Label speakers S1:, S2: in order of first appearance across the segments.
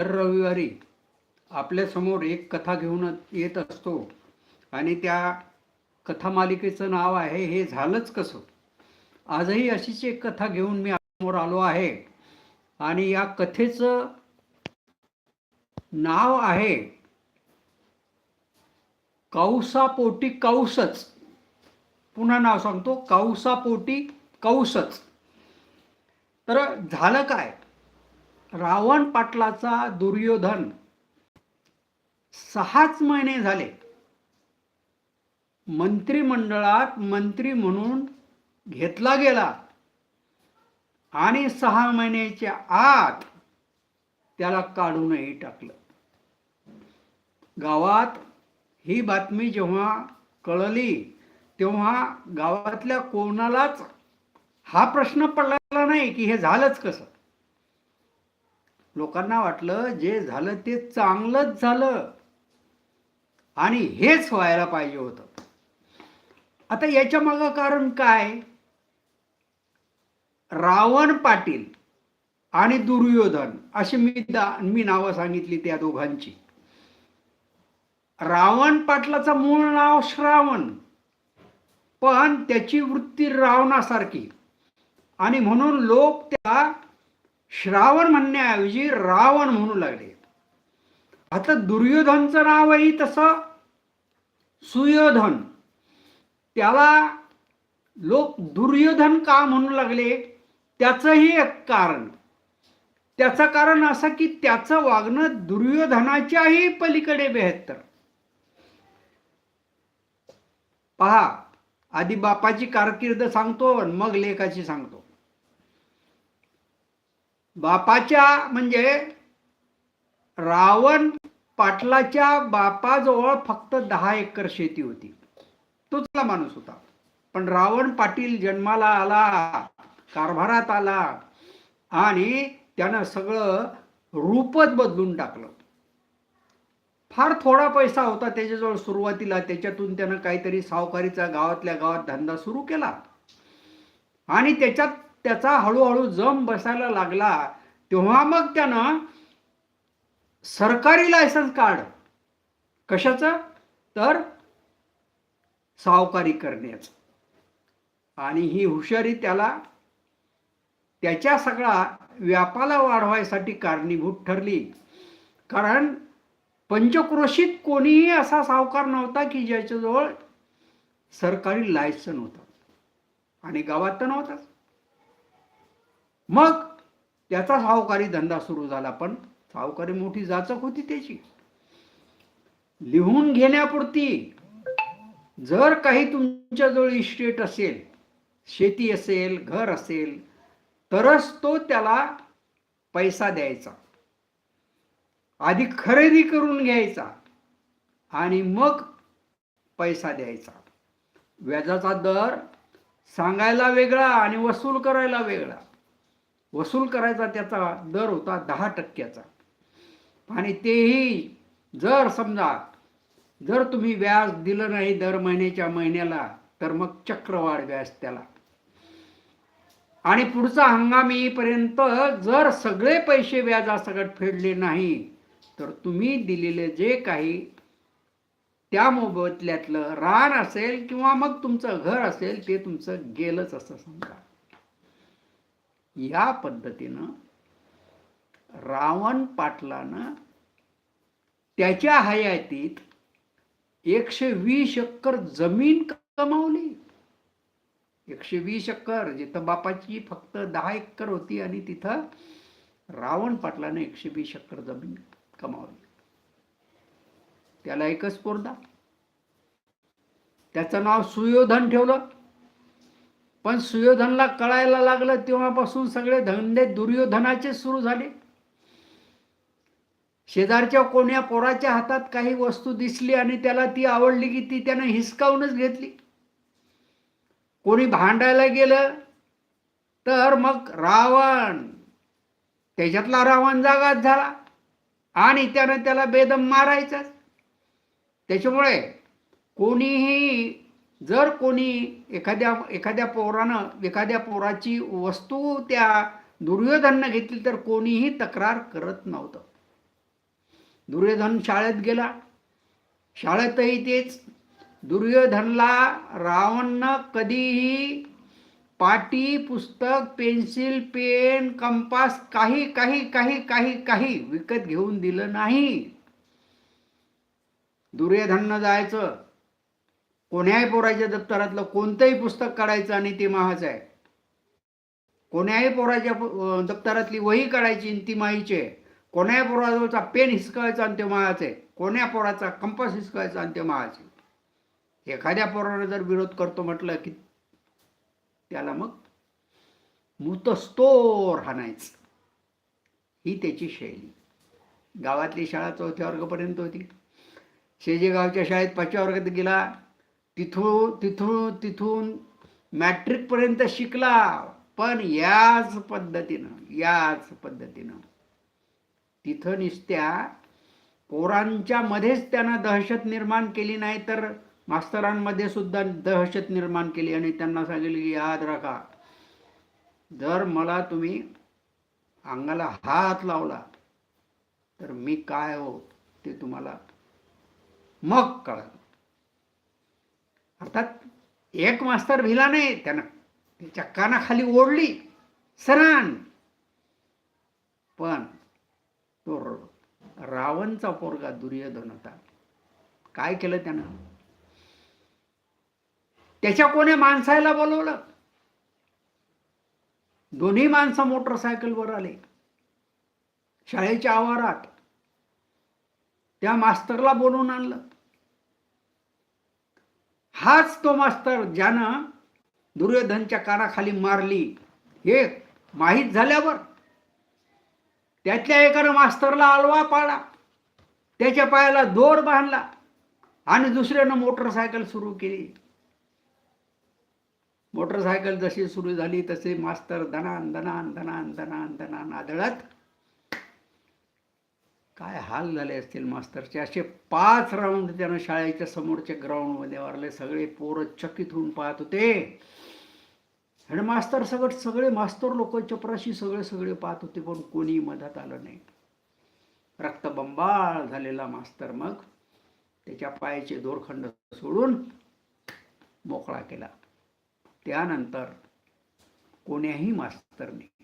S1: दर रविवारी आपल्यासमोर एक कथा घेऊन येत असतो आणि त्या कथा मालिकेचं नाव आहे हे झालंच कसं? आजही अशीच एक कथा घेऊन मी समोर आलो आहे आणि या कथेचं नाव आहे कौसापोटी कौसच. पुन्हा नाव सांगतो कौसापोटी कौसच. तर झालं काय? रावण पाटलाचा दुर्योधन सहाच महिने झाले. मंत्रिमंडळात मंत्री म्हणून घेतला गेला. आणि सहा महिन्याच्या आत त्याला काढूनही टाकलं. गावात ही बातमी जेव्हा कळली तेव्हा गावातल्या कोणालाच हा प्रश्न पडलेला नाही की हे झालंच कसं? लोकांना वाटलं जे झालं ते चांगलंच झालं. आणि हेच व्हायला पाहिजे होतं. आता याच्या मागं कारण काय? रावण पाटील आणि दुर्योधन अशी मी दा मी नावं सांगितली त्या दोघांची. रावण पाटलाचं मूळ नाव श्रावण पण त्याची वृत्ती रावणासारखी. आणि म्हणून लोक त्या श्रावण म्हणण्याऐवजी रावण म्हणू लागले. आता दुर्योधनचं नावही तसं. सुयोधन. त्याला लोक दुर्योधन का म्हणू लागले? त्याचंही एक कारण. त्याचं कारण असं की त्याचं वागणं दुर्योधनाच्याही पलीकडे बेहत्तर. पहा आधी बापाची कारकीर्द सांगतो आणि मग लेखाची सांगतो. बापाच्या म्हणजे रावण पाटलाच्या बापाजवळ फक्त दहा एकर शेती होती. तो चांगला माणूस होता. पण रावण पाटील जन्माला आला कारभारात आला आणि त्यानं सगळं रूपच बदलून टाकलं. फार थोडा पैसा होता त्याच्याजवळ सुरुवातीला. त्याच्यातून त्यानं काहीतरी सावकारीचा गावातल्या गावात धंदा सुरू केला. आणि त्याच्यात त्याचा हळूहळू जम बसायला लागला तेव्हा मग त्यानं सरकारी लायसन्स काढ कशाचं? तर सावकारी करण्याचं. आणि ही हुशारी त्याला त्याच्या सगळा व्यापाला वाढवायसाठी कारणीभूत ठरली. कारण पंचक्रोशीत कोणीही असा सावकार नव्हता की ज्याच्याजवळ सरकारी लायसन होतं. आणि गावात तर नव्हताच. मग त्याचा सावकारी धंदा सुरू झाला पण सावकारी मोठी जाचक होती त्याची. लिहून घेण्यापुरती जर काही तुमच्याजवळ इस्टेट असेल शेती असेल घर असेल तरच तो त्याला पैसा द्यायचा. आधी खरेदी करून घ्यायचा आणि मग पैसा द्यायचा. व्याजाचा दर सांगायला वेगळा आणि वसूल करायला वेगळा. वसूल करायचा त्याचा दर होता दहा टक्क्याचा. आणि तेही जर समजा जर तुम्ही व्याज दिलं नाही दर महिन्याच्या महिन्याला तर मग चक्रवाढ व्याज त्याला. आणि पुढचा हंगाम येईपर्यंत जर सगळे पैसे व्याजासकट फेडले नाही तर तुम्ही दिलेले जे काही त्या मोबदल्यातलं रान असेल किंवा मग तुमचं घर असेल ते तुमचं गेलंच असं समजा. या पद्धतीनं रावण पाटलानं त्याच्या हयातीत एकशे वीस एकर जमीन कमावली. एकशे वीस एकर जिथं बापाची फक्त दहा एकर होती आणि तिथं रावण पाटलानं एकशे वीस एकर जमीन कमावली. त्याला एकच पोरदा त्याचं नाव सुयोधन ठेवलं. पण सुयोधनला कळायला लागलं तेव्हापासून सगळे धंदे दुर्योधनाचे सुरू झाले. शेजारच्या कोण्या पोराच्या हातात काही वस्तू दिसली आणि त्याला ती आवडली की ती त्यानं हिसकावूनच घेतली. कोणी भांडायला गेलं तर मग रावण त्याच्यातला रावण जागाच झाला आणि त्यानं त्याला बेदम मारायचाच त्याच्यामुळे कोणीही जर कोणी एखाद्या एखाद्या पोरानं एखाद्या पोराची वस्तू त्या दुर्योधननं घेतली तर कोणीही तक्रार करत नव्हतं. दुर्योधन शाळेत गेला. शाळेतही तेच. दुर्योधनला रावणनं कधीही पाटी पुस्तक पेन्सिल पेन कंपास काही काही काही काही काही विकत घेऊन दिलं नाही. दुर्योधननं जायचं. कोण्याही पोराच्या दप्तरातलं कोणतंही पुस्तक काढायचं आणि ते महाच आहे. कोण्याही पोराच्या दप्तरातली वही काढायची आणि ती माहीची आहे. कोण्याही पोराजवळचा पेन हिसकायचा आणि ते महाच आहे. कोण्या पोराचा कंपास हिसकायचा आणि ते महाच आहे. एखाद्या पोरानं जर विरोध करतो म्हटलं की त्याला मग मुतस्तोर हाणायचं. ही त्याची शैली. गावातली शाळा चौथ्या वर्गापर्यंत होती. शेजेगावच्या शाळेत पाचव्या वर्गात गेला. तिथून तिथून तिथून मॅट्रिकपर्यंत शिकला. पण याच पद्धतीनं याच पद्धतीनं तिथं निसत्या पोरांच्या मध्येच त्यानं दहशत निर्माण केली नाही तर मास्तरांमध्ये सुद्धा दहशत निर्माण केली आणि त्यांना सांगितलं की याद राखा जर मला तुम्ही अंगाला हात लावला तर मी काय हो ते तुम्हाला मग कळलं. अर्थात एक मास्तर भिला नाही त्यानं त्याच्या कानाखाली ओढली सरान. पण तो रावणचा पोरगा दुर्योधन होता. काय केलं त्यानं? त्याच्या कोण्या माणसाला बोलवलं? दोन्ही माणसं मोटरसायकलवर आले. शाळेच्या आवारात त्या मास्तरला बोलवून आणलं. हाच तो मास्तर ज्यानं दुर्योधनच्या कानाखाली मारली. हे माहीत झाल्यावर त्यातल्या एकानं मास्तरला आलवा पाळा त्याच्या पायाला दोर बांधला आणि दुसऱ्यानं मोटरसायकल सुरू केली. मोटरसायकल जशी सुरू झाली तसे मास्तर दनान दनान दनान दनान दनान आदळत काय हाल झाले असतील मास्तरचे? असे पाच राऊंड त्यानं शाळेच्या समोरच्या ग्राउंडमध्ये मारले सगळे पोरं चकित होऊन पाहत होते. आणि मास्तर सगळं सगळे मास्तर लोक चपराशी सगळे सगळे पाहत होते पण कोणी मदत आलं नाही. रक्तबंबाळ झालेला मास्तर मग त्याच्या पायाचे दोरखंड सोडून मोकळा केला. त्यानंतर कोण्याही मास्तरने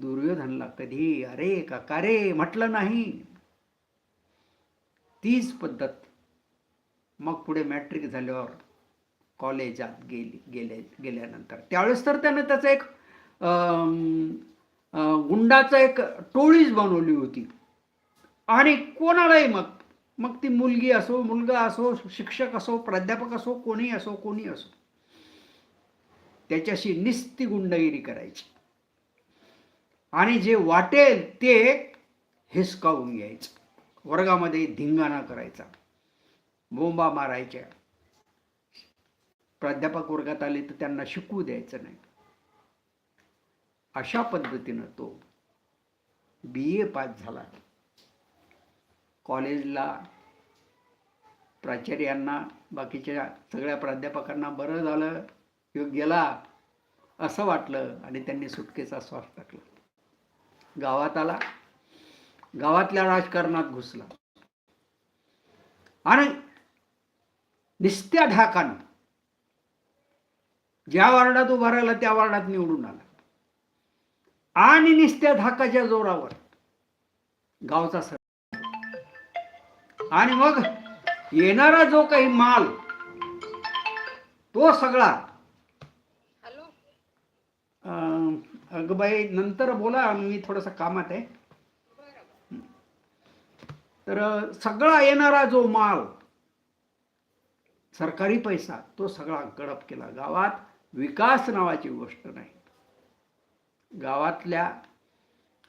S1: दुर्योधनला कधी अरे काका रे म्हटलं नाही. तीच पद्धत मग पुढे मॅट्रिक झाल्यावर कॉलेजात गेली गेले गेल्यानंतर. त्यावेळेस तर त्यानं त्याचा एक गुंडाचा एक टोळीच बनवली होती. आणि कोणालाही मग मग ती मुलगी असो मुलगा असो शिक्षक असो प्राध्यापक असो कोणी असो कोणी असो त्याच्याशी निस्ती गुंडगिरी करायची. आणि जे वाटेल ते हिसकावून घ्यायचं? वर्गामध्ये धिंगाणा करायचा. बोंबा मारायच्या. प्राध्यापक वर्गात आले तर त्यांना शिकवू द्यायचं नाही. अशा पद्धतीनं तो बी ए पास झाला. कॉलेजला प्राचार्यांना बाकीच्या सगळ्या प्राध्यापकांना बरं झालं योग गेला असं वाटलं आणि त्यांनी सुटकेचा श्वास टाकला. गावात आला. गावातल्या राजकारणात घुसला. आणि निस्त्या ढाकानं ज्या वार्डात उभा राहिला त्या वार्डात निवडून आला. आणि निस्त्या धाकाच्या जोरावर गावचा सर आणि मग येणारा जो काही माल तो सगळा
S2: हॅलो
S1: अगबाई बाई नंतर बोला मी थोडंसं कामात आहे. तर सगळा येणारा जो माल सरकारी पैसा तो सगळा गडप केला. गावात विकास नावाची गोष्ट नाही. गावातल्या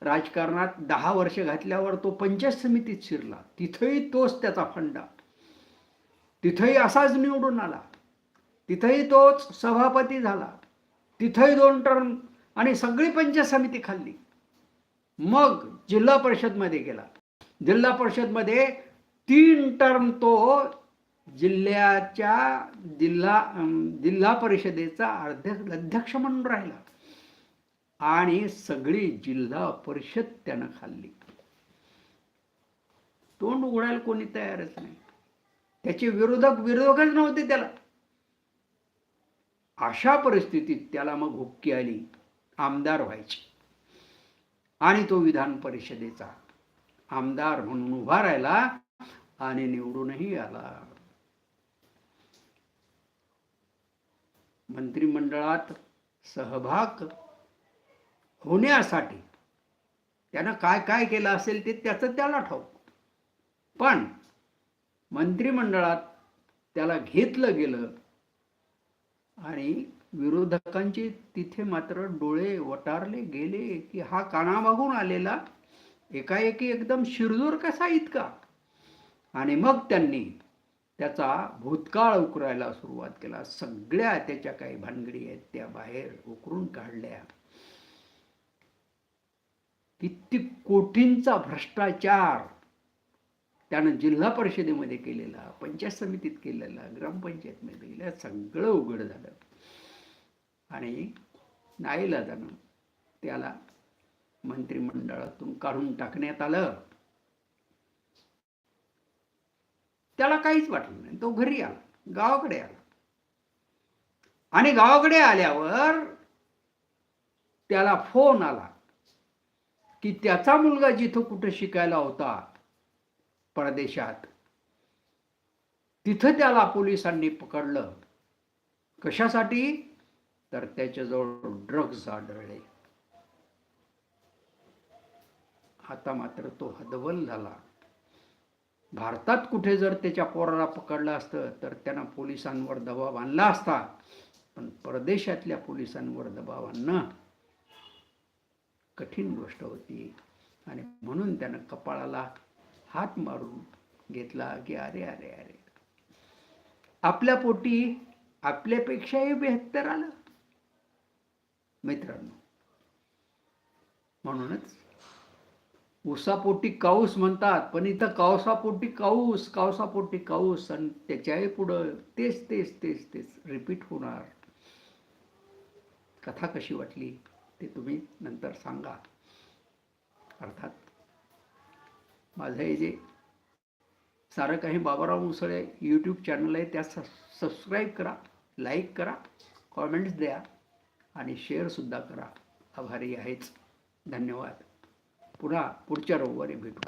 S1: राजकारणात दहा वर्ष घातल्यावर तो पंचायत समितीत शिरला. तिथंही तोच त्याचा फंडा. तिथंही असाच निवडून आला. तिथंही तोच सभापती झाला. तिथंही दोन टर्म आणि सगळी पंचायत समिती खाल्ली. मग जिल्हा परिषदमध्ये गेला. जिल्हा परिषदमध्ये तीन टर्म तो जिल्ह्याच्या जिल्हा जिल्हा परिषदेचा अध्यक्ष अध्यक्ष म्हणून राहिला. आणि सगळी जिल्हा परिषद त्यानं खाल्ली. तोंड उघडायला कोणी तयारच नाही. त्याचे विरोधक विरोधकच नव्हते त्याला. अशा परिस्थितीत त्याला मग हुक्की आली. आमदार व्हायचे. आणि तो विधान परिषदेचा आमदार म्हणून उभा राहिला आणि निवडूनही आला. मंत्रिमंडळात सहभाग होण्यासाठी त्यानं काय काय केलं असेल ते त्याचं त्याला ठाऊक. पण मंत्रिमंडळात त्याला घेतलं गेलं आणि विरोधकांचे तिथे मात्र डोळे वटारले गेले की हा कानामागून आलेला एकाएकी एकदम शिरजोर कसा इतका? आणि मग त्यांनी त्याचा भूतकाळ उकरायला सुरुवात केला. सगळ्या त्याच्या काही भानगडी आहेत त्या बाहेर उकरून काढल्या. किती कोटींचा भ्रष्टाचार त्यानं जिल्हा परिषदेमध्ये केलेला पंचायत समितीत केलेला ग्रामपंचायतमध्ये केलेला सगळं उघड झालं. आणि नाईलाजानं त्याला मंत्रिमंडळातून काढून टाकण्यात आलं. त्याला काहीच वाटलं नाही. तो घरी आला गावाकडे आला. आणि गावाकडे आल्यावर त्याला फोन आला की त्याचा मुलगा जिथं कुठं शिकायला होता परदेशात तिथं त्याला पोलिसांनी पकडलं. कशासाठी? तर त्याच्याजवळ ड्रग्ज आढळले. आता मात्र तो हदवल झाला. भारतात कुठे जर त्याच्या पोराला पकडलं असतं तर त्यांना पोलिसांवर दबाव आणला असता. पण परदेशातल्या पोलिसांवर दबाव आणणं कठीण गोष्ट होती. आणि म्हणून त्यानं कपाळाला हात मारून घेतला की अरे अरे अरे. आपल्या पोटी आपल्यापेक्षाही बेहत्तर आलं. मित्रांनो. म्हणूनच उसापोटी काऊस म्हणतात पण इथं कावसापोटी काऊस कावसापोटी काऊस आणि त्याच्याही पुढं तेच तेच तेच तेच रिपीट होणार. कथा कशी वाटली ते तुम्ही नंतर सांगा. अर्थात माझं हे जे सारं काही बाबाराव मुसळे यूट्यूब चॅनल आहे त्या सबस्क्राईब करा लाईक करा कॉमेंट्स द्या. आणि शेअरसुद्धा करा. आभारी आहेच. धन्यवाद. पुन्हा पुढच्या रविवारी भेटू.